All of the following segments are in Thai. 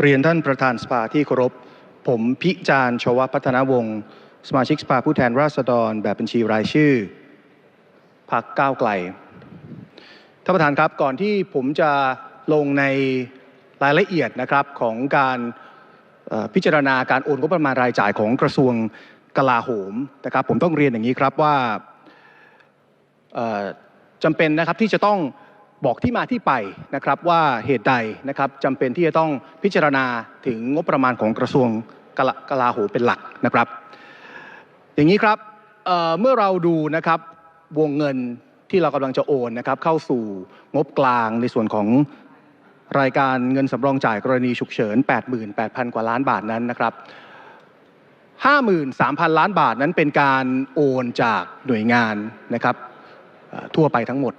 เรียนท่านประธานสภาที่เคารพ ผมพิจารณ์ชวพัฒนาวงศ์สมาชิกสภาผู้แทนราษฎร แบบบัญชีรายชื่อพักก้าวไกล ท่านประธานครับก่อนที่ผมจะลงในรายละเอียดนะครับของการพิจารณาการโอนงบประมาณรายจ่ายของกระทรวงกลาโหมนะครับผมต้องเรียนอย่างนี้ครับว่าจำเป็นนะครับที่จะต้อง บอกที่มาที่ไปนะครับว่าเหตุใดนะครับจำเป็นที่จะต้องพิจารณาถึงงบประมาณของกระทรวงกลากลาโหมเป็นหลักนะครับ อย่างนี้ครับเเมื่อเราดูนะครับวงเงินที่เรากำลังจะโอนนะครับเข้าสู่งบกลางในส่วนของรายการเงินสำรองจ่ายกรณีฉุกเฉิน 88,000 กว่าล้านบาทนั้นนะครับ 53,000 ล้านบาทนั้นเป็นการโอนจากหน่วยงานนะครับทั่วไปทั้งหมด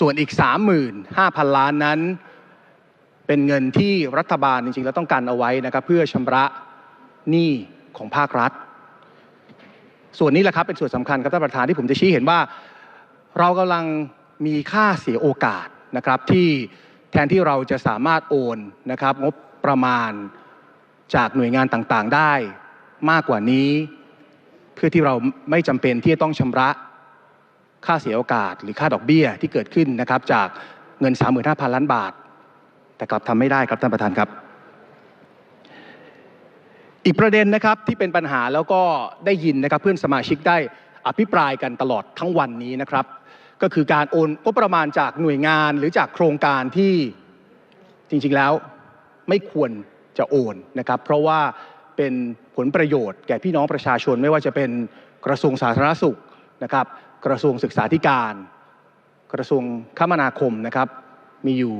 ส่วนอีก 35,000 ล้านนั้น เป็นเงินที่รัฐบาลจริงๆแล้วต้องการเอาไว้นะครับเพื่อชำระหนี้ของภาครัฐ ส่วนนี้แหละครับเป็นส่วนสำคัญครับท่านประธานที่ผมจะชี้เห็นว่า เรากำลังมีค่าเสียโอกาสนะครับที่แทนที่เราจะสามารถโอนนะครับงบประมาณจากหน่วยงานต่างๆได้มากกว่านี้ เพื่อที่เราไม่จำเป็นที่จะต้องชำระ ค่าเสียโอกาส หรือค่าดอกเบี้ยที่เกิดขึ้นนะครับ จากเงิน 35,000 ล้านบาท แต่กลับทำไม่ได้ครับท่านประธานครับ อีกประเด็นนะครับที่เป็นปัญหาแล้วก็ได้ยินนะครับเพื่อนสมาชิกได้อภิปรายกันตลอดทั้งวันนี้นะครับ ก็คือการโอนงบประมาณจากหน่วยงานหรือจากโครงการที่จริงๆแล้วไม่ควรจะโอนนะครับ เพราะว่าเป็นผลประโยชน์แก่พี่น้องประชาชนไม่ว่าจะเป็นกระทรวงสาธารณสุขนะครับ กระทรวงศึกษาธิการ กระทรวงคมนาคมนะครับมีอยู่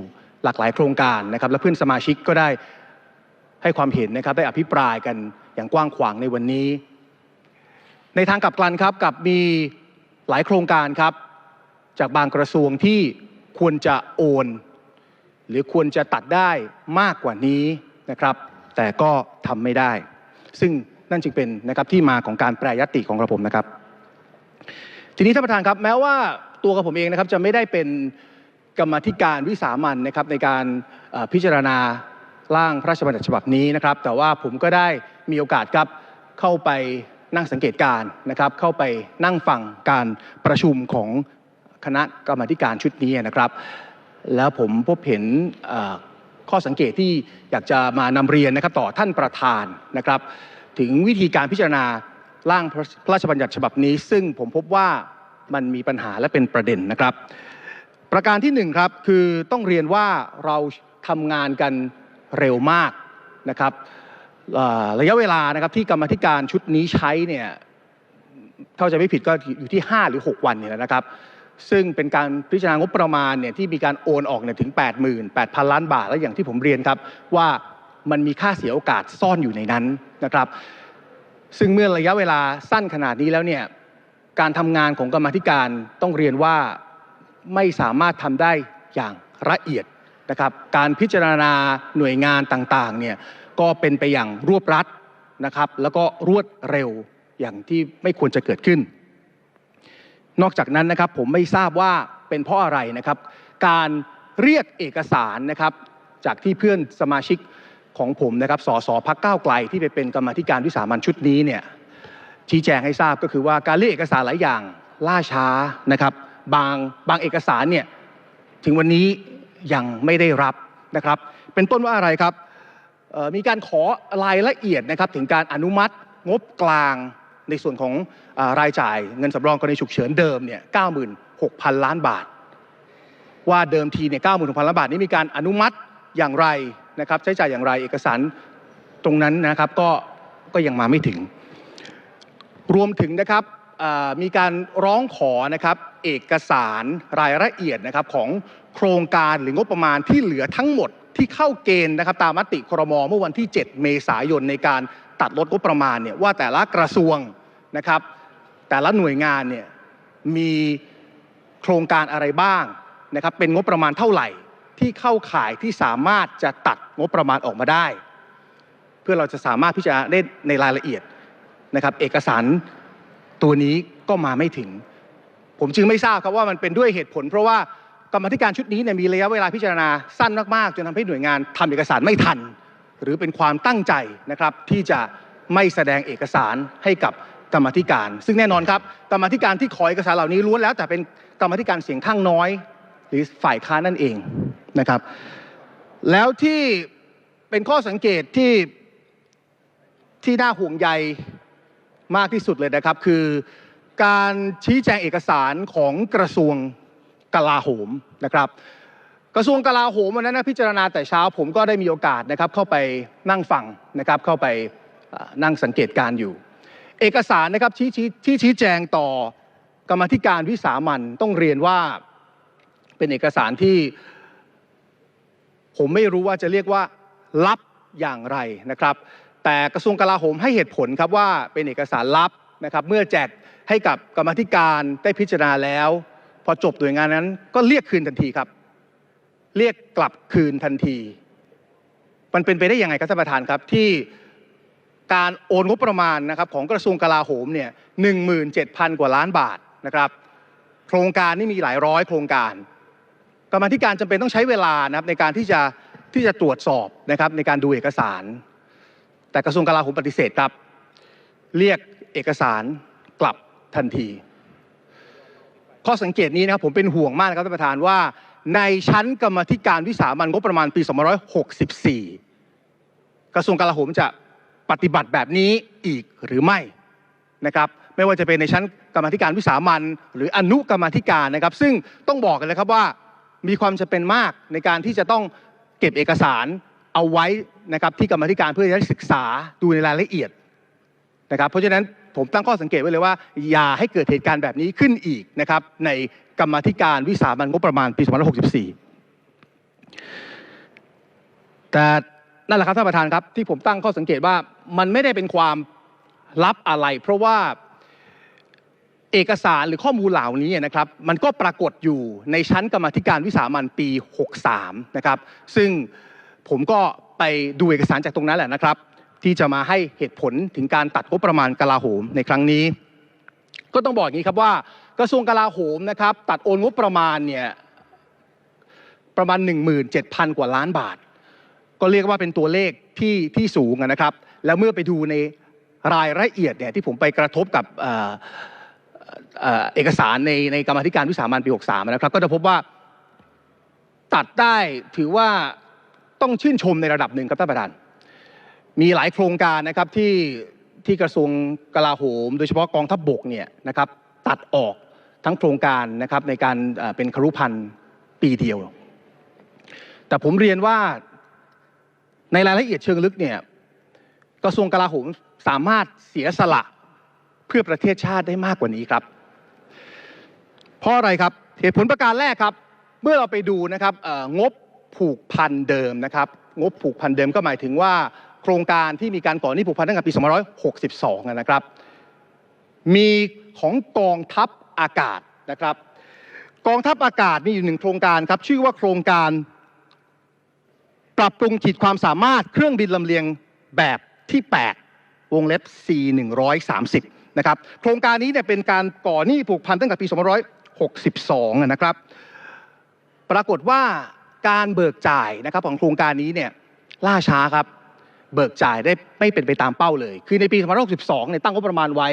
หลากหลายโครงการนะครับ และเพื่อนสมาชิกก็ได้ให้ความเห็นนะครับได้อภิปรายกันอย่างกว้างขวางในวันนี้ ในทางกลับกันครับกับมีหลายโครงการครับ จากบางกระทรวงที่ควรจะโอน หรือควรจะตัดได้มากกว่านี้นะครับ แต่ก็ทำไม่ได้ ซึ่งนั่นจึงเป็นนะครับที่มาของการแปรยตติของกระผมนะครับ ทีนี้ท่านประธานครับแม้ว่าตัวกระผมเองนะครับจะไม่ได้เป็นกรรมธิการวิสามันนะครับในการพิจารณาร่างพระราชบัญญัติฉบับนี้นะครับ แต่ว่าผมก็ได้มีโอกาสครับเข้าไปนั่งสังเกตการนะครับ เข้าไปนั่งฟังการประชุมของคณะกรรมธิการชุดนี้นะครับ แล้วผมพบเห็นข้อสังเกตที่อยากจะมานำเรียนนะครับต่อท่านประธานนะครับ ถึงวิธีการพิจารณา ร่างพระราชบัญญัติฉบับนี้ ซึ่งผมพบว่ามันมีปัญหาและเป็นประเด็นนะครับ ประการที่หนึ่งครับคือต้องเรียนว่าเราทำงานกันเร็วมากนะครับระยะเวลานะครับที่กรรมธิการชุดนี้ใช้เนี่ยถ้าจะไม่ผิดก็อยู่ที่ 5 หรือ 6 วันเนี่ยนะครับ ซึ่งเป็นการพิจารณางบประมาณเนี่ยที่มีการโอนออกเนี่ยถึง 88,000 ล้านบาท และอย่างที่ผมเรียนครับว่ามันมีค่าเสียโอกาสซ่อนอยู่ในนั้นนะครับ ซึ่งเมื่อระยะเวลาสั้นขนาดนี้แล้วเนี่ยการทำงานของกรรมธิการต้องเรียนว่าไม่สามารถทำได้อย่างละเอียดนะครับ การพิจารณาหน่วยงานต่างๆเนี่ยก็เป็นไปอย่างรวบรัดนะครับ แล้วก็รวดเร็วอย่างที่ไม่ควรจะเกิดขึ้น นอกจากนั้นนะครับผมไม่ทราบว่าเป็นเพราะอะไรนะครับ การเรียกเอกสารนะครับ จากที่เพื่อนสมาชิก ของผมนะครับสสพักก้าวไกลที่ไปเป็นกรรมาธิการวิสามันชุดนี้เนี่ยชี้แจงให้ทราบก็คือว่าการเรียกเอกสารหลายอย่างล่าช้านะครับ บางบางเอกสารเนี่ยถึงวันนี้ยังไม่ได้รับนะครับ เป็นต้นว่าอะไรครับมีการขอรายละเอียดนะครับถึงการอนุมัติงบกลางในส่วนของอรายจ่ายเงินสำรองกรณีฉุกเฉินเดิมเนี่ย96,000 ล้านบาท ว่าเดิมทีเนี่ย96,000 ล้านบาทนี้มีการอนุมัติอย่างไร นะครับใช้จ่ายอย่างไรเอกสารตรงนั้นนะครับก็ก็ยังมาไม่ถึง รวมถึงนะครับมีการร้องขอนะครับเอกสารรายละเอียดนะครับของโครงการหรืองบประมาณที่เหลือทั้งหมดที่เข้าเกณฑ์นะครับตามมติครมเมื่อวันที่ 7 เมษายนในการตัดลดงบประมาณเนี่ยว่าแต่ละกระทรวงนะครับแต่ละหน่วยงานเนี่ยมีโครงการอะไรบ้างนะครับเป็นงบประมาณเท่าไหร่ ที่เข้าข่ายที่สามารถจะตัดงบประมาณออกมาได้ เพื่อเราจะสามารถพิจารณาได้ในรายละเอียดนะครับ เอกสารตัวนี้ก็มาไม่ถึง ผมจึงไม่ทราบครับว่ามันเป็นด้วยเหตุผล เพราะว่ากรรมธิการชุดนี้เนี่ยมีระยะเวลาพิจารณาสั้นมากๆจนทำให้หน่วยงานทำเอกสารไม่ทัน หรือเป็นความตั้งใจนะครับ ที่จะไม่แสดงเอกสารให้กับกรรมธิการ ซึ่งแน่นอนครับกรรมธิการที่ขอเอกสารเหล่านี้ล้วนแล้วแต่เป็นกรรมธิการเสียงข้างน้อย หรือฝ่ายค้านนั่นเอง นะครับ แล้วที่เป็นข้อสังเกตที่ที่น่าห่วงใยมากที่สุดเลยนะครับ คือการชี้แจงเอกสารของกระทรวงกลาโหมนะครับ กระทรวงกลาโหมวันนั้นนะพิจารณาแต่เช้าผมก็ได้มีโอกาสนะครับเข้าไปนั่งฟังนะครับเข้าไปนั่งสังเกตการอยู่ เอกสารนะครับชี้ชี้ที่ชี้แจงต่อกรรมธิการวิสามันต้องเรียนว่าเป็นเอกสารที่ ผมไม่รู้ว่าจะเรียกว่าลับอย่างไรนะครับ แต่กระทรวงกลาโหมให้เหตุผลครับว่าเป็นเอกสารลับนะครับ เมื่อแจกให้กับกรรมธิการได้พิจารณาแล้ว พอจบหน่วยงานนั้นก็เรียกคืนทันทีครับ เรียกกลับคืนทันที มันเป็นไปได้ยังไงครับท่านประธานครับที่การโอนงบประมาณนะครับของกระทรวงกลาโหมเนี่ยหนึ่งหมื่นเจ็ดพันกว่าล้านบาทนะครับ โครงการนี่มีหลายร้อยโครงการ กรรมธิการจำเป็นต้องใช้เวลานะครับในการที่จะที่จะตรวจสอบนะครับในการดูเอกสาร แต่กระทรวงกลาโหมปฏิเสธครับ เรียกเอกสารกลับทันที ข้อสังเกตนี้นะครับผมเป็นห่วงมากนะครับท่านประธานว่า ในชั้นกรรมธิการวิสามันงบประมาณปี 2564 กระทรวงกลาโหมจะปฏิบัติแบบนี้อีกหรือไม่นะครับไม่ว่าจะเป็นในชั้นกรรมธิการวิสามันหรืออนุกรรมธิการนะครับ ซึ่งต้องบอกกันเลยครับว่า มีความจำเป็นมากในการที่จะต้องเก็บเอกสารเอาไว้นะครับที่กรรมธิการเพื่อจะได้ศึกษาดูในรายละเอียดนะครับเพราะฉะนั้นผมตั้งข้อสังเกตไว้เลยว่า อย่าให้เกิดเหตุการณ์แบบนี้ขึ้นอีกนะครับในกรรมธิการวิสามันงบประมาณปี2564 แต่นั่นแหละครับท่านประธานครับที่ผมตั้งข้อสังเกตว่ามันไม่ได้เป็นความลับอะไร เพราะว่า เอกสารหรือข้อมูลเหล่านี้นะครับมันก็ปรากฏอยู่ในชั้นกรรมธิการวิสามันปี 63 นะครับซึ่งผมก็ไปดูเอกสารจากตรงนั้นแหละนะครับ ที่จะมาให้เหตุผลถึงการตัดงบประมาณกลาโหมในครั้งนี้ ก็ต้องบอกอย่างนี้ครับว่ากระทรวงกลาโหมนะครับตัดโอนงบประมาณเนี่ยประมาณ 17,000 กว่าล้านบาท ก็เรียกว่าเป็นตัวเลขที่ที่สูงนะครับ แล้วเมื่อไปดูในรายละเอียดเนี่ยที่ผมไปกระทบกับ เอกสารในในกรรมธิการวิสามันปี 63 นะครับ ก็จะพบว่าตัดได้ถือว่าต้องชื่นชมในระดับหนึ่งครับท่านประธาน มีหลายโครงการนะครับที่ที่กระทรวงกลาโหม โดยเฉพาะกองทัพบบกเนี่ยนะครับตัดออกทั้งโครงการนะครับในการเอ่อเป็นครุพันธ์ปีเดียว แต่ผมเรียนว่าในรายละเอียดเชิงลึกเนี่ยกระทรวงกลาโหมสามารถเสียสละ เพื่อประเทศชาติได้มากกว่านี้ครับ เพราะอะไรครับเหตุผลประการแรกครับ เมื่อเราไปดูนะครับงบผูกพันเดิมนะครับงบผูกพันเดิมก็หมายถึงว่า โครงการที่มีการก่อหนี้ผูกพันตั้งแต่ปี 2562 นะครับ มีของกองทัพอากาศนะครับ กองทัพอากาศมีอยู่หนึ่งโครงการครับชื่อว่าโครงการ ปรับปรุงขีดความสามารถเครื่องบินลำเลียงแบบที่ 8 วงเล็บ C 130 นะครับโครงการนี้เนี่ยเป็นการก่อหนี้ผูกพันตั้งแต่ปี 2562 นะครับ ปรากฏว่าการเบิกจ่ายนะครับของโครงการนี้เนี่ยล่าช้าครับ เบิกจ่ายได้ไม่เป็นไปตามเป้าเลย คือในปี 2562 เนี่ยตั้งงบประมาณไว้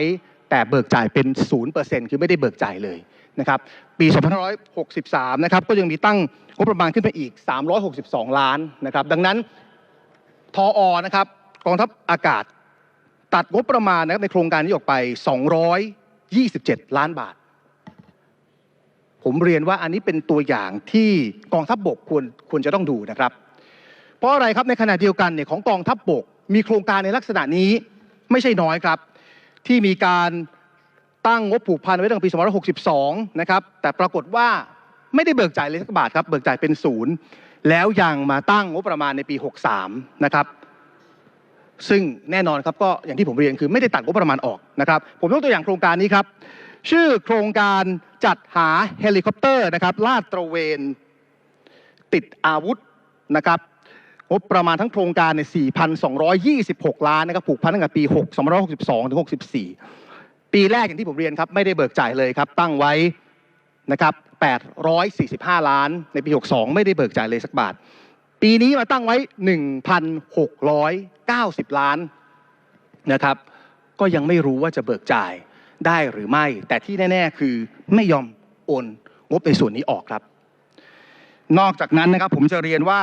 แต่เบิกจ่ายเป็น 0%คือไม่ได้เบิกจ่ายเลยนะครับ ปี 2563 นะครับก็ยังมีตั้งงบประมาณขึ้นไปอีก 362 ล้านนะครับ ดังนั้นทออนะครับกองทัพอากาศ ตัดงบประมาณนะครับในโครงการนี้ออกไป 227 ล้านบาท ผมเรียนว่าอันนี้เป็นตัวอย่างที่กองทัพบบกควรควรจะต้องดูนะครับ เพราะอะไรครับในขณะเดียวกันเนี่ยของกองทัพบบก มีโครงการในลักษณะนี้ไม่ใช่น้อยครับ ที่มีการตั้งงบผูกพันไว้ตั้งแต่ปี2562 นะครับ แต่ปรากฏว่าไม่ได้เบิกจ่ายเลยสักบาทครับ เบิกจ่ายเป็นศูนย์ แล้วยังมาตั้งงบประมาณในปี 63 นะครับ ซึ่งแน่นอนครับก็อย่างที่ผมเรียนคือไม่ได้ตัดงบประมาณออกนะครับ ผมยกตัวอย่างโครงการนี้ครับ ชื่อโครงการจัดหาเฮลิคอปเตอร์นะครับลาดตระเวนติดอาวุธนะครับงบประมาณทั้งโครงการเนี่ย4,226 ล้านนะครับผูกพันตั้งแต่ปี 6 262 ถึง 64 ปีแรกอย่างที่ผมเรียนครับ ไม่ได้เบิกจ่ายเลยครับ ตั้งไว้นะครับ 845 ล้าน ในปี 62 ไม่ได้เบิกจ่ายเลยสักบาท ปีนี้มาตั้งไว้ 1,690 ล้านนะครับ ก็ยังไม่รู้ว่าจะเบิกจ่ายได้หรือไม่ แต่ที่แน่ ๆ คือไม่ยอมโอนงบในส่วนนี้ออกครับ นอกจากนั้นนะครับผมจะเรียนว่า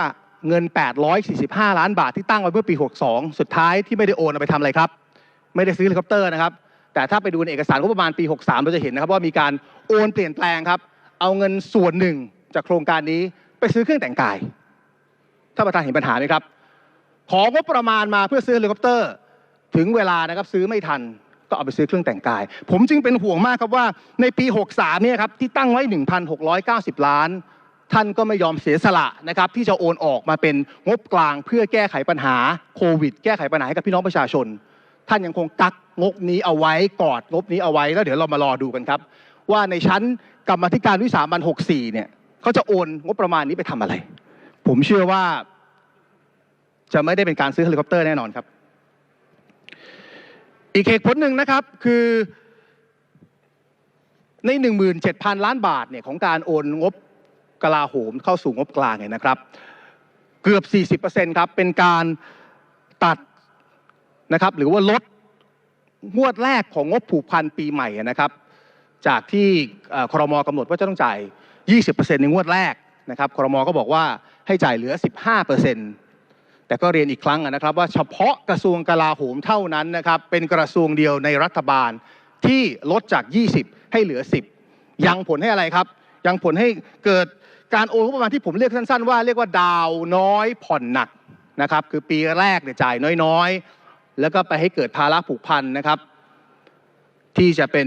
เงิน 845 ล้านบาทที่ตั้งไว้เมื่อปี 62 สุดท้ายที่ไม่ได้โอนเอาไปทำอะไรครับ ไม่ได้ซื้อเฮลิคอปเตอร์นะครับ แต่ถ้าไปดูในเอกสารงบประมาณปี 63 เราจะเห็นนะครับว่ามีการโอนเปลี่ยนแปลงครับ เอาเงินส่วนหนึ่งจากโครงการนี้ไปซื้อเครื่องแต่งกาย ท่านประธานเห็นปัญหาไหมครับ ของงบประมาณมาเพื่อซื้อเฮลิคอปเตอร์ ถึงเวลานะครับซื้อไม่ทันก็เอาไปซื้อเครื่องแต่งกาย ผมจึงเป็นห่วงมากครับว่าในปี 63 เนี่ยครับที่ตั้งไว้ 1,690 ล้าน ท่านก็ไม่ยอมเสียสละนะครับที่จะโอนออกมาเป็นงบกลางเพื่อแก้ไขปัญหาโควิด แก้ไขปัญหาให้กับพี่น้องประชาชน ท่านยังคงกักงบนี้เอาไว้กอดงบนี้เอาไว้แล้วเดี๋ยวเรามารอดูกันครับ ว่าในชั้นกรรมธิการวิสามัน64 เนี่ยเขาจะโอนงบประมาณนี้ไปทำอะไร ผมเชื่อว่าจะไม่ได้เป็นการซื้อเฮลิคอปเตอร์แน่นอนครับ อีกเหตุผลหนึ่งนะครับคือใน 17,000 ล้านบาทเนี่ยของการโอนงบกลาโหมเข้าสู่งบกลางเนี่ยนะครับ เกือบ 40%ครับเป็นการตัดนะครับหรือว่าลดงวดแรกของงบผูกพันปีใหม่นะครับ จากที่เอ่อครมกำหนดว่าจะต้องจ่าย 20%ในงวดแรกนะครับครมก็บอกว่า ให้จ่ายเหลือ 15%แต่ก็เรียนอีกครั้งนะครับว่าเฉพาะกระทรวงกลาโหมเท่านั้นนะครับเป็นกระทรวงเดียวในรัฐบาลที่ลดจาก 20 ให้เหลือ 10 ยังผลให้อะไรครับ ยังผลให้เกิดการโอนงบประมาณที่ผมเรียกสั้นๆ ว่าเรียกว่าดาวน้อยผ่อนหนักนะครับคือปีแรกเนี่ยจ่ายน้อยๆ แล้วก็ไปให้เกิดภาระผูกพันนะครับ ที่จะเป็น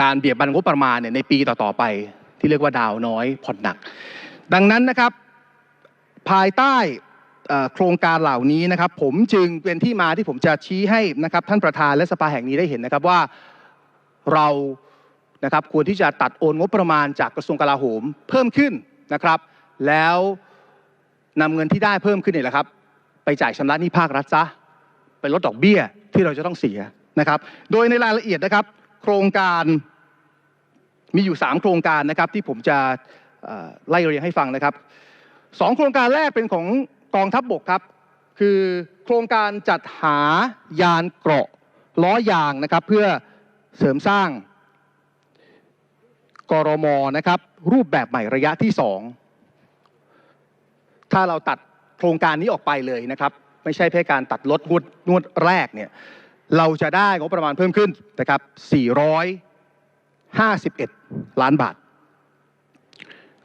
การเบียดบันงบประมาณเนี่ยในปีต่อๆไป ที่เรียกว่าดาวน้อยผ่อนหนัก ดังนั้นนะครับภายใต้โครงการเหล่านี้นะครับ ผมจึงเป็นที่มาที่ผมจะชี้ให้นะครับ ท่านประธานและสภาแห่งนี้ได้เห็นนะครับว่าเรานะครับควรที่จะตัดโอนงบประมาณจากกระทรวงกลาโหมเพิ่มขึ้นนะครับ แล้วนำเงินที่ได้เพิ่มขึ้นเนี่ยแหละครับ ไปจ่ายชำระหนี้ภาครัฐซะไปลดดอกเบี้ยที่เราจะต้องเสียนะครับ โดยในรายละเอียดนะครับ โครงการมีอยู่ 3 โครงการนะครับที่ผมจะ ไล่เรียงให้ฟังนะครับสองโครงการแรกเป็นของกองทัพบบกครับ คือโครงการจัดหายานเกราะล้อยางนะครับ เพื่อเสริมสร้างกรมนะครับ รูปแบบใหม่ระยะที่สองถ้าเราตัดโครงการนี้ออกไปเลยนะครับ ไม่ใช่แค่การตัดลดงวดงวดแรกเนี่ยเราจะได้งบประมาณเพิ่มขึ้นนะครับ 451 ล้านบาท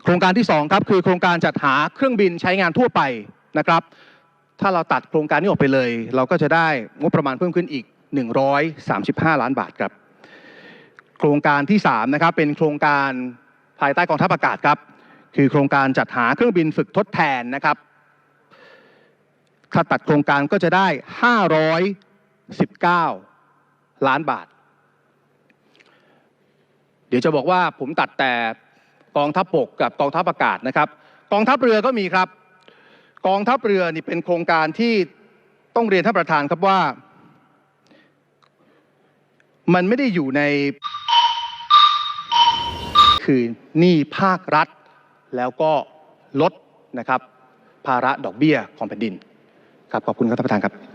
โครงการที่2ครับคือโครงการจัดหาเครื่องบินใช้งานทั่วไปนะครับ ถ้าเราตัดโครงการนี้ออกไปเลย เราก็จะได้งบประมาณเพิ่มขึ้นอีก 135 ล้านบาทครับ โครงการที่3นะครับเป็นโครงการภายใต้กองทัพอากาศครับ คือโครงการจัดหาเครื่องบินฝึกทดแทนนะครับถ้าตัดโครงการก็จะได้ 519 ล้านบาท เดี๋ยวจะบอกว่าผมตัดแต่ กองทัพบกกับกองทัพอากาศนะครับ กองทัพเรือก็มีครับ กองทัพเรือนี่เป็นโครงการที่ต้องเรียนท่านประธานครับว่า มันไม่ได้อยู่ในคือหนี้ภาครัฐ แล้วก็ลดนะครับ ภาระดอกเบี้ยของแผ่นดิน ครับขอบคุณครับท่านประธานครับ